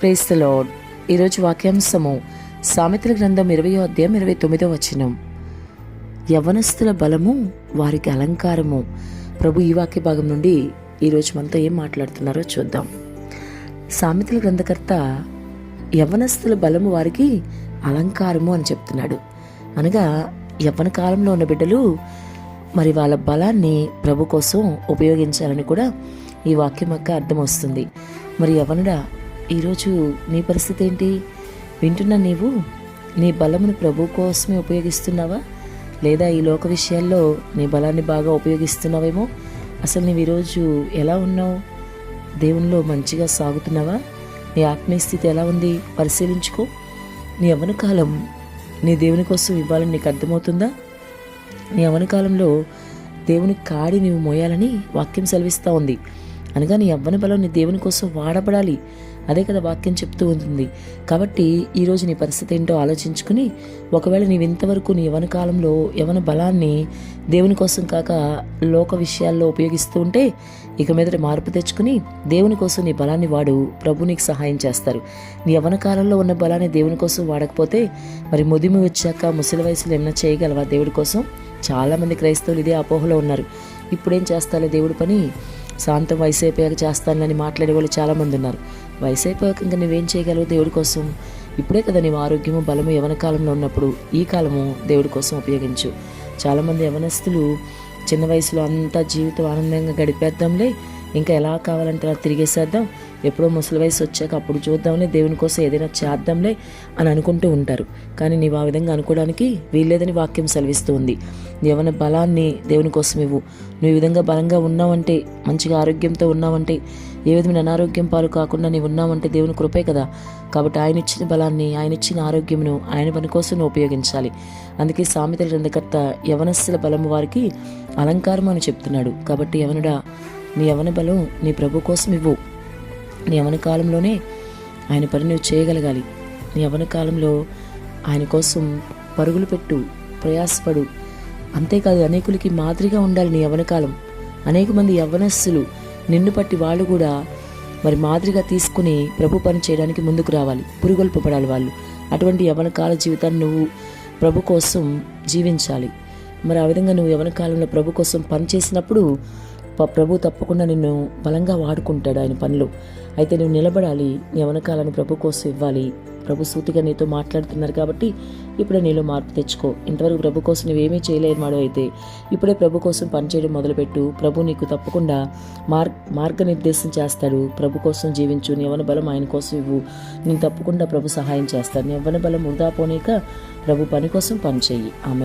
Praise lord ఈరోజు వాక్యాంశము సామెతల గ్రంథం ఇరవయో అధ్యాయం ఇరవై తొమ్మిదో వచనం. యవనస్తుల బలము వారికి అలంకారము. ప్రభు ఈ వాక్య భాగం నుండి ఈరోజు మనతో ఏం మాట్లాడుతున్నారో చూద్దాం. సామెతల గ్రంథకర్త యవనస్తుల బలము వారికి అలంకారము అని చెప్తున్నాడు. అనగా యవ్వన కాలంలో ఉన్న బిడ్డలు మరి వాళ్ళ బలాన్ని ప్రభు కోసం ఉపయోగించాలని కూడా ఈ వాక్యం యొక్క అర్థం వస్తుంది. మరి యవనుడా ఈరోజు నీ పరిస్థితి ఏంటి? వింటున్న నీవు? నీ బలమును ప్రభు కోసమే ఉపయోగిస్తున్నావా? లేదా ఈ లోక విషయాల్లో నీ బలాన్ని బాగా ఉపయోగిస్తున్నావేమో? అసలు నీవు ఈరోజు ఎలా ఉన్నావు? దేవునిలో మంచిగా సాగుతున్నావా? నీ ఆత్మీయ స్థితి ఎలా ఉంది? పరిశీలించుకో. నీ యవ్వన కాలం నీ దేవుని కోసం ఇవ్వాలని నీకు అర్థమవుతుందా? నీ యవ్వన కాలంలో దేవుని కాడి నీవు మోయాలని వాక్యం సెలవిస్తూ ఉంది. అనగా నీ యవ్వన బలం నీ దేవుని కోసం వాడబడాలి. అదే కదా వాక్యం చెప్తూ ఉంటుంది. కాబట్టి ఈరోజు నీ పరిస్థితి ఏంటో ఆలోచించుకుని ఒకవేళ నీవు ఇంతవరకు నీ యవన కాలంలో యవన బలాన్ని దేవుని కోసం కాక లోక విషయాల్లో ఉపయోగిస్తూ ఉంటే ఇక మీదట మార్పు తెచ్చుకుని దేవుని కోసం నీ బలాన్ని వాడు ప్రభు నీకు సహాయం చేస్తారు. నీ యవన కాలంలో ఉన్న బలాన్ని దేవుని కోసం వాడకపోతే మరి ముదిమి వచ్చాక ముసలి వయసులో ఏమైనా చేయగలవా దేవుడి కోసం? చాలామంది క్రైస్తవులు ఇదే అపోహలో ఉన్నారు. ఇప్పుడేం చేస్తారో దేవుడి పని? శాంతం వయసు చేస్తానని మాట్లాడే వాళ్ళు చాలామంది ఉన్నారు. వయసు ఇంకా నువ్వేం చేయగలవు దేవుడి కోసం? ఇప్పుడే కదా నీవు ఆరోగ్యము బలము యవన కాలంలో ఉన్నప్పుడు ఈ కాలము దేవుడి కోసం ఉపయోగించు. చాలామంది యవనస్తులు చిన్న వయసులో అంతా జీవితం ఆనందంగా గడిపేద్దాంలే ఇంకా ఎలా కావాలంటే అలా తిరిగేసేద్దాం ఎప్పుడో ముసలి వయసు వచ్చాక అప్పుడు చూద్దాంలే దేవుని కోసం ఏదైనా చేద్దాంలే అని అనుకుంటూ ఉంటారు. కానీ నీవు ఆ విధంగా అనుకోవడానికి వీల్లేదని వాక్యం సెలవిస్తూ ఉంది యవన బలాన్ని దేవుని కోసం ఇవ్వు. నువ్వు ఈ విధంగా బలంగా ఉన్నావంటే మంచిగా ఆరోగ్యంతో ఉన్నావంటే ఏ విధమైన అనారోగ్యం పాలు కాకుండా నీవు ఉన్నావంటే దేవుని కృపే కదా. కాబట్టి ఆయన ఇచ్చిన బలాన్ని ఆయన ఇచ్చిన ఆరోగ్యమును ఆయన పని కోసం ఉపయోగించాలి. అందుకే సామెతల గ్రంథకర్త యవనస్సుల బలము వారికి అలంకారం అని చెప్తున్నాడు. కాబట్టి యవనుడా నీ యవన బలం నీ ప్రభు కోసం ఇవ్వు. నీ యవన కాలంలోనే ఆయన పని నువ్వు చేయగలగాలి. నీ యవన కాలంలో ఆయన కోసం పరుగులు పెట్టు ప్రయాసపడు. అంతేకాదు అనేకులకి మాదిరిగా ఉండాలి నీ యవన కాలం. అనేక మంది యవనస్సులు నిన్ను పట్టి వాళ్ళు కూడా మరి మాదిరిగా తీసుకుని ప్రభు పని చేయడానికి ముందుకు రావాలి పురుగొల్పబడాలి వాళ్ళు. అటువంటి యవన కాల జీవితాన్ని నువ్వు ప్రభు కోసం జీవించాలి. మరి ఆ విధంగా నువ్వు యవన కాలంలో ప్రభు కోసం పనిచేసినప్పుడు ప్రభు తప్పకుండా నిన్ను బలంగా వాడుకుంటాడు ఆయన పనులు. అయితే నువ్వు నిలబడాలి నీ యవనకాలాన్ని ప్రభు కోసం ఇవ్వాలి. ప్రభు సూటిగా నీతో మాట్లాడుతున్నారు కాబట్టి ఇప్పుడే నీలో మార్పు తెచ్చుకో. ఇంతవరకు ప్రభు కోసం నువ్వేమీ చేయలేని వాడు అయితే ఇప్పుడే ప్రభు కోసం పనిచేయడం మొదలుపెట్టు. ప్రభు నీకు తప్పకుండా మార్ మార్గనిర్దేశం చేస్తాడు. ప్రభు కోసం జీవించు నీ యవన బలం ఆయన కోసం ఇవ్వు. నేను తప్పకుండా ప్రభు సహాయం చేస్తాను. నీ బలం వృధా పోనీక ప్రభు పని కోసం పనిచేయి ఆమె